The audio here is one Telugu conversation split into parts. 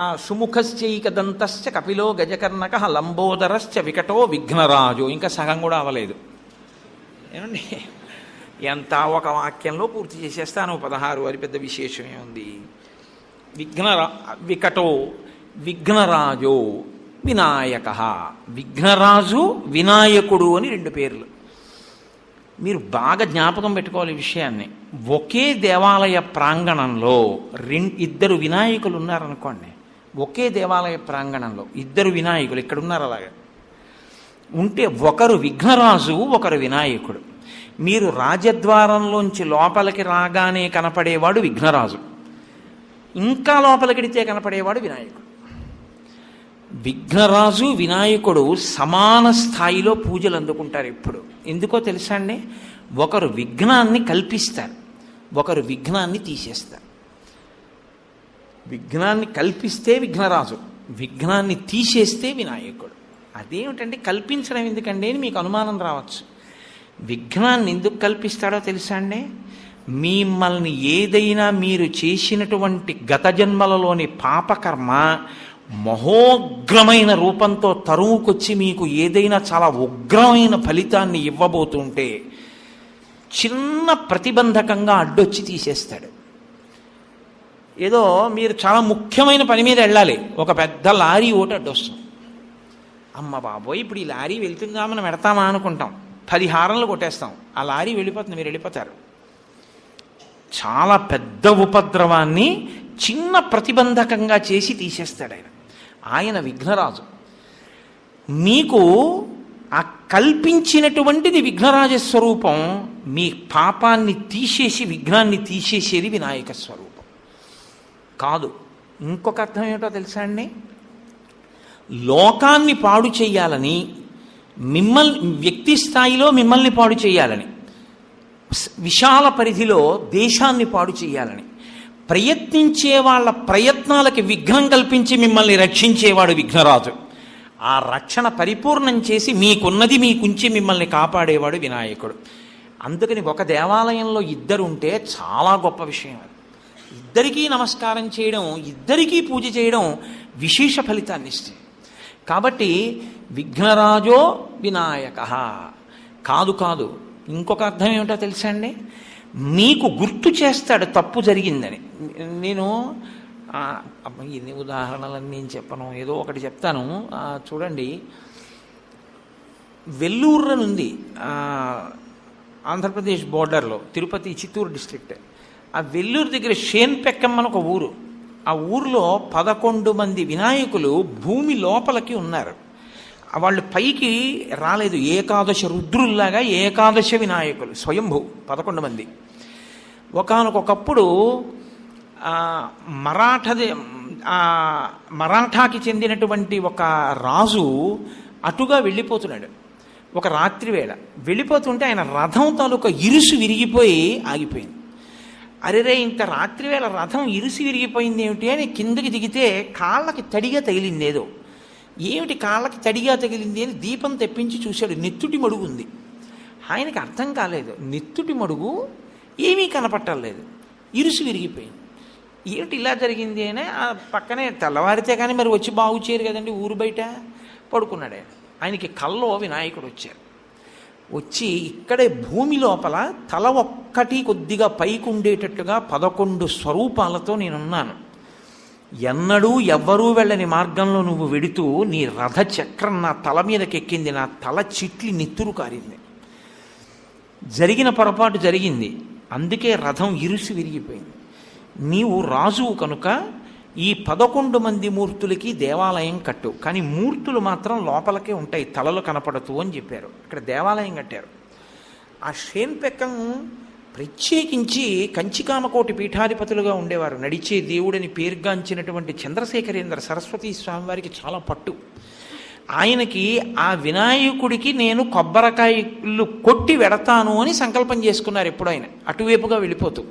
ఆ సుముఖశ్చైకదంతశ్చ కపిలో గజకర్ణక లంబోదరశ్చ వికటో విఘ్నరాజు. ఇంకా సగం కూడా అవ్వలేదు. ఏమండి? ఎంత ఒక వాక్యంలో పూర్తి చేసేస్తాను? పదహారు అది పెద్ద విశేషమే ఉంది. విఘ్నరా వికటో విఘ్నరాజో వినాయక. విఘ్నరాజు వినాయకుడు అని రెండు పేర్లు. మీరు బాగా జ్ఞాపకం పెట్టుకోవాలి ఈ విషయాన్ని. ఒకే దేవాలయ ప్రాంగణంలో రెండు ఇద్దరు వినాయకులు ఉన్నారనుకోండి ఒకే దేవాలయ ప్రాంగణంలో ఇద్దరు వినాయకులు ఇక్కడ ఉన్నారు అలాగా. ఉంటే ఒకరు విఘ్నరాజు ఒకరు వినాయకుడు. మీరు రాజద్వారంలోంచి లోపలికి రాగానే కనపడేవాడు విఘ్నరాజు. ఇంకా లోపలికిడితే కనపడేవాడు వినాయకుడు. విఘ్నరాజు వినాయకుడు సమాన స్థాయిలో పూజలు అందుకుంటారు ఎప్పుడు ఎందుకో తెలుసా అండి? ఒకరు విఘ్నాన్ని కల్పిస్తారు ఒకరు విఘ్నాన్ని తీసేస్తారు. విఘ్నాన్ని కల్పిస్తే విఘ్నరాజు విఘ్నాన్ని తీసేస్తే వినాయకుడు. అదేమిటంటే కల్పించడం ఎందుకండి అని మీకు అనుమానం రావచ్చు. విఘ్నాన్ని ఎందుకు కల్పిస్తాడో తెలుసా అండి? మిమ్మల్ని ఏదైనా మీరు చేసినటువంటి గత జన్మలలోని పాపకర్మ మహోగ్రమైన రూపంతో తరువుకొచ్చి మీకు ఏదైనా చాలా ఉగ్రమైన ఫలితాన్ని ఇవ్వబోతుంటే చిన్న ప్రతిబంధకంగా అడ్డొచ్చి తీసేస్తాడు. ఏదో మీరు చాలా ముఖ్యమైన పని మీద వెళ్ళాలి. ఒక పెద్ద లారీ ఓటు అడ్డొస్తుంది. అమ్మ బాబోయ్ ఇప్పుడు ఈ లారీ వెళ్తుందా మనం పెడతామా అనుకుంటాం. పది హారంలు కొట్టేస్తాం. ఆ లారీ వెళ్ళిపోతుంది మీరు వెళ్ళిపోతారు. చాలా పెద్ద ఉపద్రవాన్ని చిన్న ప్రతిబంధకంగా చేసి తీసేస్తాడు ఆయన. ఆయన విఘ్నరాజు. మీకు ఆ కల్పించినటువంటిది విఘ్నరాజ స్వరూపం మీ పాపాన్ని తీసేసి విఘ్నాన్ని తీసేసేది వినాయక స్వరూపం. కాదు. ఇంకొక అర్థం ఏమిటో తెలుసా అండి? లోకాన్ని పాడు చేయాలని మిమ్మల్ని వ్యక్తి స్థాయిలో మిమ్మల్ని పాడు చేయాలని విశాల పరిధిలో దేశాన్ని పాడు చేయాలని ప్రయత్నించే వాళ్ళ ప్రయత్నాలకి విఘ్నం కల్పించి మిమ్మల్ని రక్షించేవాడు విఘ్నరాజు. ఆ రక్షణ పరిపూర్ణం చేసి మీకున్నది మీకుంచి మిమ్మల్ని కాపాడేవాడు వినాయకుడు. అందుకని ఒక దేవాలయంలో ఇద్దరు ఉంటే చాలా గొప్ప విషయం అది. ఇద్దరికీ నమస్కారం చేయడం ఇద్దరికీ పూజ చేయడం విశేష ఫలితాన్ని ఇస్తుంది. కాబట్టి విఘ్నరాజో వినాయక. కాదు కాదు. ఇంకొక అర్థం ఏమిటో తెలుసా అండి? మీకు గుర్తు చేస్తాడు తప్పు జరిగిందని. నేను ఎన్ని ఉదాహరణలన్నీ నేను చెప్పను. ఏదో ఒకటి చెప్తాను. చూడండి. వెల్లూరు అని ఉంది ఆంధ్రప్రదేశ్ బోర్డర్లో తిరుపతి చిత్తూరు డిస్ట్రిక్ట్. ఆ వెల్లూరు దగ్గర షేన్పెక్కం అని ఒక ఊరు. ఆ ఊరిలో పదకొండు మంది వినాయకులు భూమి లోపలికి ఉన్నారు. వాళ్ళు పైకి రాలేదు. ఏకాదశ రుద్రుల్లాగా ఏకాదశ వినాయకులు స్వయంభూ పదకొండు మంది. ఒకనకొకప్పుడు మరాఠది మరాఠాకి చెందినటువంటి ఒక రాజు అటుగా వెళ్ళిపోతున్నాడు. ఒక రాత్రి వేళ వెళ్ళిపోతుంటే ఆయన రథం తాలూకా ఇరుసు విరిగిపోయి ఆగిపోయింది. అరెరే ఇంత రాత్రివేళ రథం ఇరుసి విరిగిపోయింది ఏమిటి అని కిందకి దిగితే కాళ్ళకి తడిగా తగిలింది ఏదో ఏమిటి కాళ్ళకి తడిగా తగిలింది అని దీపం తెప్పించి చూశాడు. నెత్తుటి మడుగు ఉంది. ఆయనకి అర్థం కాలేదు. నెత్తుటి మడుగు ఏమీ కనపట్టలేదు ఇరుసు విరిగిపోయింది. ఏమిటి ఇలా జరిగింది అని ఆ పక్కనే తెల్లవారితే కానీ మరి వచ్చి బాగు చేయరు కదండి ఊరు బయట? పడుకున్నాడు ఆయన. ఆయనకి కల్లో వినాయకుడు వచ్చారు. వచ్చి ఇక్కడే భూమి లోపల తల ఒక్కటి కొద్దిగా పైకి ఉండేటట్టుగా పదకొండు స్వరూపాలతో నేనున్నాను. ఎన్నడూ ఎవ్వరూ వెళ్ళని మార్గంలో నువ్వు వెడుతూ నీ రథ చక్రం నా తల మీదకెక్కింది నా తల చిట్లి నిత్తురు కారింది. జరిగిన పొరపాటు జరిగింది అందుకే రథం ఇరుసు విరిగిపోయింది. నీవు రాజువు కనుక ఈ పదకొండు మంది మూర్తులకి దేవాలయం కట్టు. కానీ మూర్తులు మాత్రం లోపలికే ఉంటాయి తలలు కనపడతూ అని చెప్పారు. అక్కడ దేవాలయం కట్టారు. ఆ షేన్పెక్కం ప్రత్యేకించి కంచికామకోటి పీఠాధిపతులుగా ఉండేవారు. నడిచే దేవుడని పేరుగాంచినటువంటి చంద్రశేఖరేంద్ర సరస్వతీ స్వామి వారికి చాలా పట్టు. ఆయనకి ఆ వినాయకుడికి నేను కొబ్బరికాయలు కొట్టి వెడతాను అని సంకల్పం చేసుకున్నారు ఎప్పుడు ఆయన అటువైపుగా వెళ్ళిపోతూ.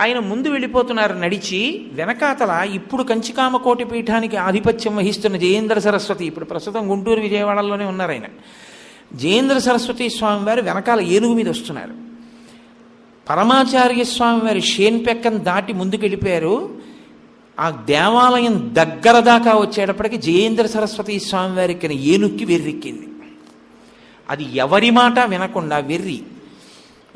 ఆయన ముందు వెళ్ళిపోతున్నారు నడిచి వెనకాతల ఇప్పుడు కంచికామ కోటి పీఠానికి ఆధిపత్యం వహిస్తున్న జయేంద్ర సరస్వతి ఇప్పుడు ప్రస్తుతం గుంటూరు విజయవాడలోనే ఉన్నారు ఆయన. జయేంద్ర సరస్వతి స్వామి వారు వెనకాల ఏనుగు మీద వస్తున్నారు. పరమాచార్య స్వామి వారి షేన్పెక్కం దాటి ముందుకెళ్ళిపోయారు. ఆ దేవాలయం దగ్గర దాకా వచ్చేటప్పటికి జయేంద్ర సరస్వతి స్వామి వారికి ఏనుక్కి వెర్రెక్కింది. అది ఎవరి మాట వినకుండా వెర్రి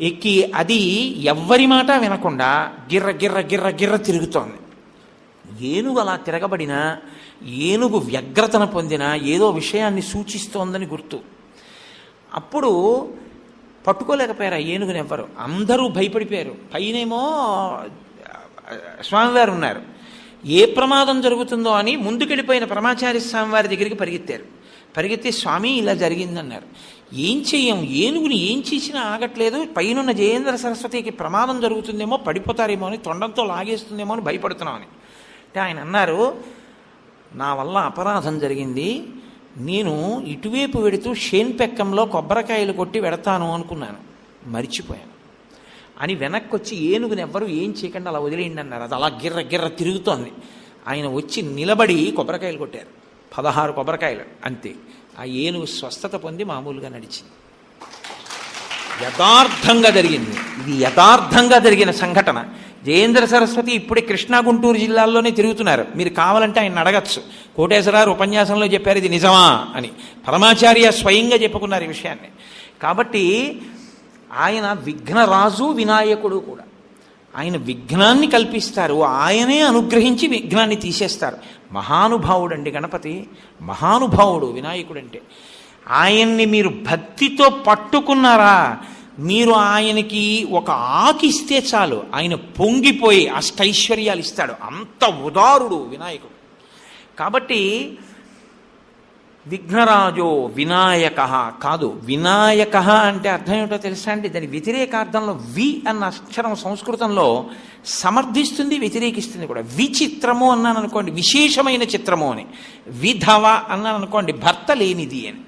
ఎక్కి అది ఎవ్వరి మాట వినకుండా గిర్ర గిర్ర గిర్ర గిర్ర తిరుగుతోంది. ఏనుగు అలా తిరగబడినా ఏనుగు వ్యగ్రతన పొందిన ఏదో విషయాన్ని సూచిస్తోందని గుర్తు. అప్పుడు పట్టుకోలేకపోయారు ఆ ఏనుగుని ఎవ్వరు. అందరూ భయపడిపోయారు. పైనేమో స్వామివారు ఉన్నారు. ఏ ప్రమాదం జరుగుతుందో అని ముందుకెళ్ళిపోయిన పరమాచార్య స్వామివారి దగ్గరికి పరిగెత్తారు. పరిగెత్తి స్వామి ఇలా జరిగిందన్నారు. ఏం చేయం ఏనుగుని ఏం చేసినా ఆగట్లేదు. పైనున్న జయేంద్ర సరస్వతికి ప్రమాదం జరుగుతుందేమో పడిపోతారేమో అని తొండంతో లాగేస్తుందేమో అని భయపడుతున్నామని అంటే ఆయన అన్నారు నా వల్ల అపరాధం జరిగింది. నేను ఇటువైపు వెడుతూ షేన్పెక్కంలో కొబ్బరికాయలు కొట్టి వెడతాను అనుకున్నాను. మరిచిపోయాను. అని వెనక్కి వచ్చి ఏనుగుని ఎవ్వరూ ఏం చేయకుండా అలా వదిలేయండి అన్నారు. అది అలా గిర్ర గిర్ర తిరుగుతోంది. ఆయన వచ్చి నిలబడి కొబ్బరికాయలు కొట్టారు. పదహారు కొబ్బరికాయలు అంతే. ఆ ఏనుగు స్వస్థత పొంది మామూలుగా నడిచింది. యథార్థంగా జరిగింది. ఇది యథార్థంగా జరిగిన సంఘటన. జయేంద్ర సరస్వతి ఇప్పుడే కృష్ణా గుంటూరు జిల్లాల్లోనే తిరుగుతున్నారు. మీరు కావాలంటే ఆయన అడగచ్చు. కోటేశ్వరారు ఉపన్యాసంలో చెప్పారు ఇది నిజమా అని. పరమాచార్య స్వయంగా చెప్పుకున్నారు ఈ విషయాన్ని. కాబట్టి ఆయన విఘ్నరాజు వినాయకుడు కూడా. ఆయన విఘ్నాన్ని కల్పిస్తారు. ఆయనే అనుగ్రహించి విఘ్నాన్ని తీసేస్తారు. మహానుభావుడండి గణపతి. మహానుభావుడు వినాయకుడు అంటే ఆయన్ని మీరు భక్తితో పట్టుకున్నారా? మీరు ఆయనకి ఒక ఆకిస్తే చాలు. ఆయన పొంగిపోయి అష్టైశ్వర్యాలు ఇస్తాడు. అంత ఉదారుడు వినాయకుడు. కాబట్టి విఘ్నరాజో వినాయక కాదు వినాయక అంటే అర్థం ఏమిటో తెలుసా అండి? దాని వ్యతిరేకార్థంలో వి అన్న అక్షరం సంస్కృతంలో సమర్థిస్తుంది వ్యతిరేకిస్తుంది కూడా. విచిత్రము అన్నాను అనుకోండి విశేషమైన చిత్రము అని. విధవ అన్నాను అనుకోండి భర్త లేనిది అని.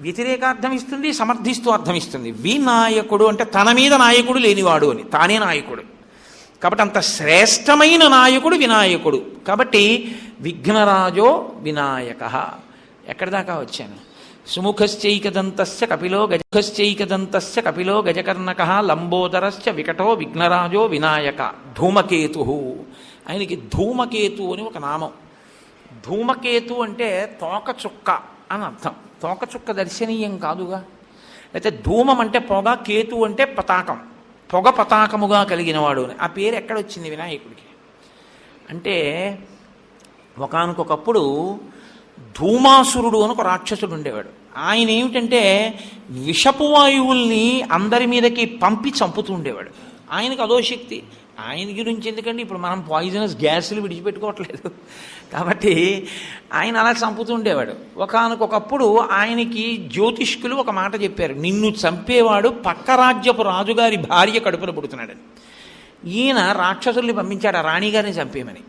వ్యతిరేకార్థం ఇస్తుంది సమర్థిస్తూ అర్థం ఇస్తుంది. వినాయకుడు అంటే తన మీద నాయకుడు లేనివాడు అని తానే నాయకుడు. కాబట్టి అంత శ్రేష్టమైన నాయకుడు వినాయకుడు. కాబట్టి విఘ్నరాజో వినాయక. ఎక్కడి దాకా వచ్చాను? సుముఖశ్చైకదంతస్య కపిలో గజముఖశ్చైకదంతస్య కపిలో గజకర్ణక లంబోదరశ్చ వికటో విఘ్నరాజో వినాయక. ధూమకేతు. ఆయనకి ధూమకేతు అని ఒక నామం. ధూమకేతు అంటే తోకచుక్క అని అర్థం. తోకచుక్క దర్శనీయం కాదుగా. అయితే ధూమం అంటే పొగ కేతు అంటే పతాకం. పొగ పతాకముగా కలిగినవాడు అని. ఆ పేరు ఎక్కడొచ్చింది వినాయకుడికి? అంటే ఒకానొకప్పుడు ధూమాసురుడు అని ఒక రాక్షసుడు ఉండేవాడు. ఆయన ఏమిటంటే విషపు వాయువుల్ని అందరి మీదకి పంపి చంపుతూ ఉండేవాడు. ఆయనకు అదో శక్తి. ఆయన గురించి ఎందుకంటే ఇప్పుడు మనం పాయిజనస్ గ్యాసులు విడిచిపెట్టుకోవట్లేదు. కాబట్టి ఆయన అలా చంపుతూ ఉండేవాడు. ఒకనకొకప్పుడు ఆయనకి జ్యోతిష్కులు ఒక మాట చెప్పారు. నిన్ను చంపేవాడు పక్క రాజ్యపు రాజుగారి భార్య కడుపున పుడుతున్నాడని ఈయన రాక్షసుల్ని పంపించాడు. ఆ రాణిగారిని చంపేయమని.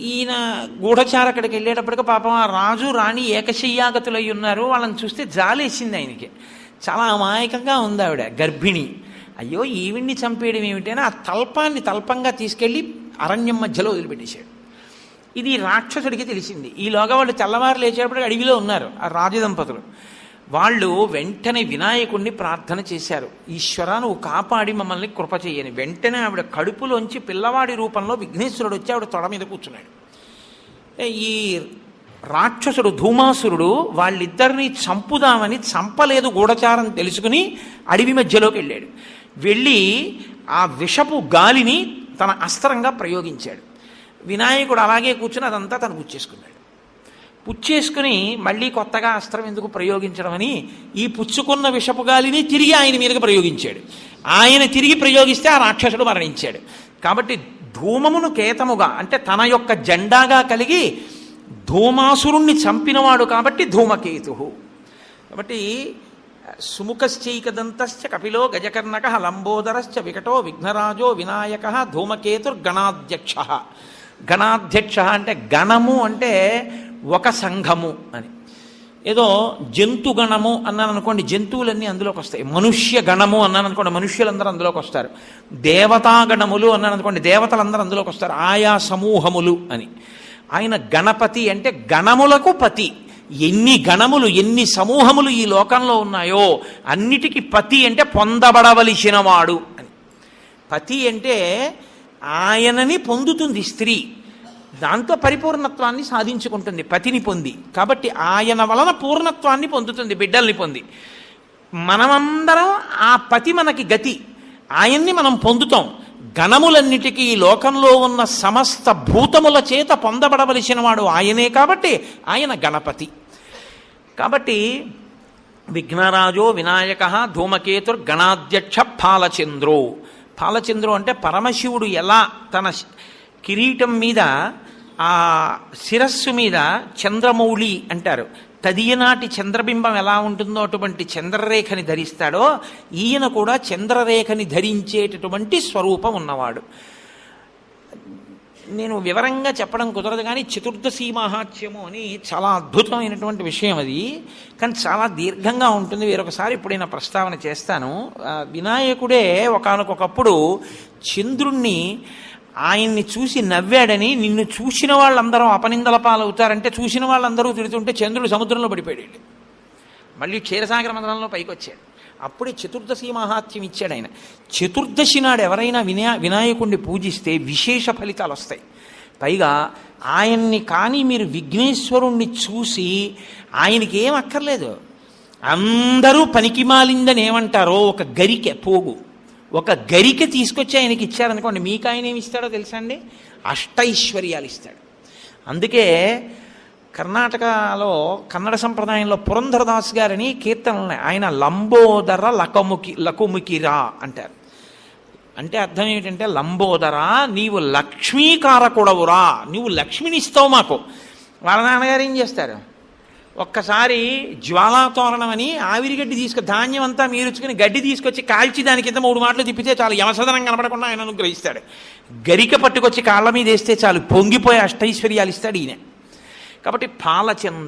ఈయన గూఢచార అక్కడికి వెళ్ళేటప్పటికి పాపం ఆ రాజు రాణి ఏకశయ్యాగతులై ఉన్నారు వాళ్ళని చూస్తే జాలేసింది ఆయనకి. చాలా అమాయకంగా ఉంది ఆవిడ గర్భిణి. అయ్యో ఈవిడ్ని చంపేయడం ఏమిటైనా ఆ తల్పాన్ని తల్పంగా తీసుకెళ్ళి అరణ్యం మధ్యలో వదిలిపెట్టేశాడు. ఇది రాక్షసుడికి తెలిసింది. ఈలోగా వాళ్ళు తెల్లవారు లేచేటప్పటికి అడవిలో ఉన్నారు ఆ రాజు దంపతులు వాళ్ళు వెంటనే వినాయకుడిని ప్రార్థన చేశారు. ఈశ్వర నువ్వు కాపాడి మమ్మల్ని కృప చేయని. వెంటనే ఆవిడ కడుపులోంచి పిల్లవాడి రూపంలో విఘ్నేశ్వరుడు వచ్చి ఆవిడ తొడ మీద కూర్చున్నాడు. ఈ రాక్షసుడు ధూమాసురుడు వాళ్ళిద్దరిని చంపుదామని చంపలేదు గూఢచారం తెలుసుకుని అడవి మధ్యలోకి వెళ్ళాడు. వెళ్ళి ఆ విషపు గాలిని తన అస్త్రంగా ప్రయోగించాడు. వినాయకుడు అలాగే కూర్చుని అదంతా తను పుచ్చేసుకున్నాడు పుచ్చేసుకుని మళ్ళీ కొత్తగా అస్త్రం ఎందుకు ప్రయోగించడమని ఈ పుచ్చుకున్న విషపు గాలిని తిరిగి ఆయన మీదకి ప్రయోగించాడు. ఆయన తిరిగి ప్రయోగిస్తే ఆ రాక్షసుడు మరణించాడు. కాబట్టి ధూమమును కేతముగా అంటే తన యొక్క జెండాగా కలిగి ధూమాసురుణ్ణి చంపినవాడు కాబట్టి ధూమకేతు కాబట్టి సుముఖశ్చైకదంతశ్చ కపిలో గజకర్ణక లంబోదరశ్చ వికటో విఘ్నరాజో వినాయక ధూమకేతుర్గణాధ్యక్ష. గణాధ్యక్ష అంటే గణము అంటే ఒక సంఘము అని. ఏదో జంతుగణము అన్నాను అనుకోండి జంతువులన్నీ అందులోకి వస్తాయి. మనుష్య గణము అన్నాను అనుకోండి మనుష్యులందరూ అందులోకి వస్తారు. దేవతాగణములు అన్నాను అనుకోండి దేవతలందరూ అందులోకి వస్తారు. ఆయా సమూహములు అని. ఆయన గణపతి అంటే గణములకు పతి. ఎన్ని గణములు ఎన్ని సమూహములు ఈ లోకంలో ఉన్నాయో అన్నిటికీ పతి అంటే పొందబడవలసినవాడు అని. పతి అంటే ఆయనని పొందుతుంది స్త్రీ. దాంతో పరిపూర్ణత్వాన్ని సాధించుకుంటుంది పతిని పొంది. కాబట్టి ఆయన వలన పూర్ణత్వాన్ని పొందుతుంది బిడ్డల్ని పొంది. మనమందరం ఆ పతి మనకి గతి. ఆయన్ని మనం పొందుతాం. గణములన్నిటికీ ఈ లోకంలో ఉన్న సమస్త భూతముల చేత పొందబడవలసిన వాడు ఆయనే కాబట్టి ఆయన గణపతి. కాబట్టి విఘ్నరాజో వినాయక ధూమకేతుర్ గణాధ్యక్ష పాలచంద్రో. పాలచంద్రు అంటే పరమశివుడు ఎలా తన కిరీటం మీద ఆ శిరస్సు మీద చంద్రమౌళి అంటారు. తదియనాటి చంద్రబింబం ఎలా ఉంటుందో అటువంటి చంద్రరేఖని ధరిస్తాడో ఈయన కూడా చంద్రరేఖని ధరించేటటువంటి స్వరూపం ఉన్నవాడు. నేను వివరంగా చెప్పడం కుదరదు కానీ చతుర్దశి మహాత్యము అని చాలా అద్భుతమైనటువంటి విషయం అది. కానీ చాలా దీర్ఘంగా ఉంటుంది. వేరొకసారి ఎప్పుడైనా ప్రస్తావన చేస్తాను. వినాయకుడే ఒకనకొకప్పుడు చంద్రుణ్ణి ఆయన్ని చూసి నవ్వాడని నిన్ను చూసిన వాళ్ళందరూ అపనిందల పాలవుతారంటే చూసిన వాళ్ళందరూ తిడుతుంటే చంద్రుడు సముద్రంలో పడిపోయాడు. మళ్ళీ క్షీరసాగర మందరంలో పైకి వచ్చాడు అప్పుడే చతుర్దశి మహాత్యం ఇచ్చాడు ఆయన. చతుర్దశి నాడు ఎవరైనా వినా వినాయకుడిని పూజిస్తే విశేష ఫలితాలు వస్తాయి. పైగా ఆయన్ని కానీ మీరు విఘ్నేశ్వరుణ్ణి చూసి ఆయనకి ఏం అక్కర్లేదు. అందరూ పనికిమాలిందని ఏమంటారో ఒక గరికె పోగు. ఒక గరిక తీసుకొచ్చి ఆయనకి ఇచ్చారనుకోండి మీకు ఆయన ఏమి ఇస్తాడో తెలుసా అండి అష్టైశ్వర్యాలు ఇస్తాడు అందుకే కర్ణాటకలో కన్నడ సంప్రదాయంలో పురంధరదాస్ గారని కీర్తనలు ఉన్నాయి ఆయన లంబోదర లకముకి లకుముకిరా అంటారు. అంటే అర్థం ఏమిటంటే లంబోదర నీవు లక్ష్మీకారకుడవురా నీవు లక్ష్మిని ఇస్తావు మాకు. వాళ్ళ నాన్నగారు ఏం చేస్తారు? ఒక్కసారి జ్వాలాతోరణం అని ఆవిరిగడ్డి తీసుకు ధాన్యం అంతా మీరుచుకుని గడ్డి తీసుకొచ్చి కాల్చి దాని కింద మూడు మాటలు తిప్పితే చాలు యమసదనం కనపడకుండా ఆయన అనుగ్రహిస్తాడు. గరిక పట్టుకొచ్చి కాళ్ళ మీద వేస్తే చాలు పొంగిపోయి అష్టైశ్వర్యాలు ఇస్తాడు ఈయన. కాబట్టి పాలచంద